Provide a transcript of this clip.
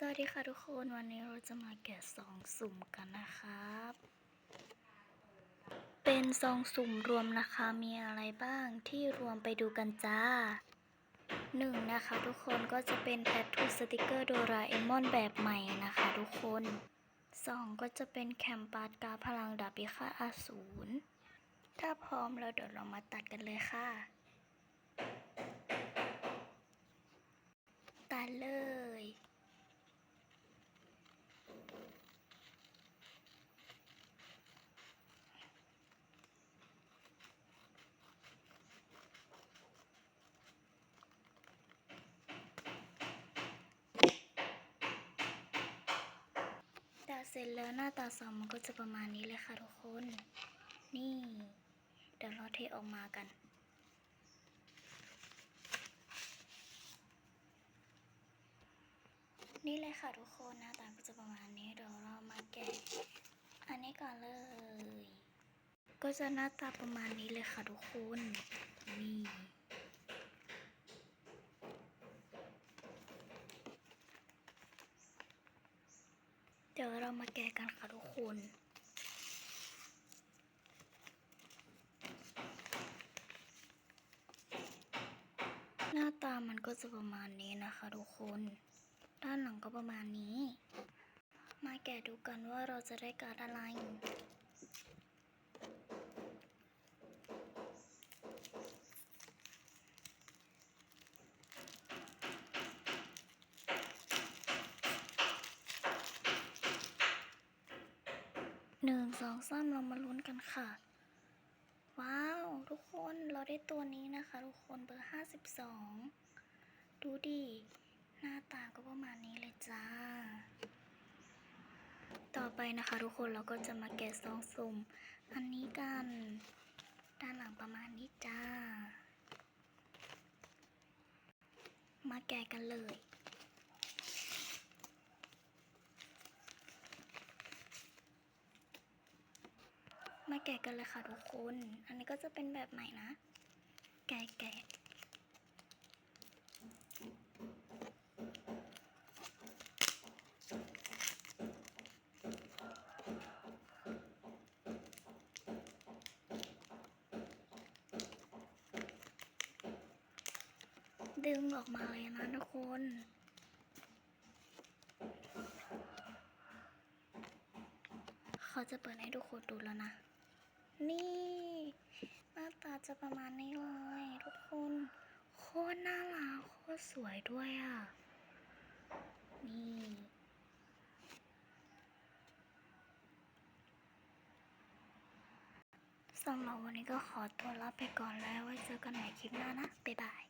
สวัสดีค่ะทุกคนวันนี้เราจะมาแกะซองสุ่มกันนะครับ เป็นซองสุ่มรวมนะคะมีอะไรบ้างที่รวมไปดูกันจ้าหนึ่งนะคะทุกคนก็จะเป็นแททูสติกเกอร์โดราเอมอนแบบใหม่นะคะทุกคนสองก็จะเป็นแคมปาร์ดกาพลังดาบพิฆาตอสูรถ้าพร้อมแล้วเดี๋ยวเรามาตัดกันเลยค่ะ ตัดเลย ตัด เสร็จแล้วหน้าตาซองมันก็จะประมาณนี้เลยค่ะทุกคน นี่ เดี๋ยวเราเทออกมากัน นี่เลยค่ะทุกคนหน้าตาก็จะประมาณนี้เดี๋ยวเรามาแกะอันนี้ก่อนเลย ก็จะหน้าตาประมาณนี้เลยค่ะทุกคน นี่ ดี๋ยวเรามาแกะกันค่ะทุกคน หน้าตามันก็จะประมาณนี้นะคะทุกคน ด้านหลังก็ประมาณนี้ มาแกะดูกันว่าเราจะได้การอะไร หนึ่งสองสามเรามาลุ้นกันค่ะ ว้าว ทุกคนเราได้ตัวนี้นะคะ ทุกคนเบอร์ห้าสิบสองดูดิ หน้าตาก็ประมาณนี้เลยจ้า ต่อไปนะคะ ทุกคนเราก็จะมาแกะซองสุ่ม อันนี้กัน ด้านหลังประมาณนี้จ้า มาแกะกันเลย มาแกะกันเลยค่ะทุกคน อันนี้ก็จะเป็นแบบใหม่นะ แกะแกะดึงออกมาเลยนะทุกคนเขาจะเปิดให้ทุกคนดูแล้วนะ นี่ หน้าตาจะประมาณนี้เลย ทุกคน โคตรน่ารักโคตรสวยด้วยอะ นี่สำหรับวันนี้ก็ขอตัวลาไปก่อนแล้วไว้เจอกันใหม่คลิปหน้านะ บ๊ายบาย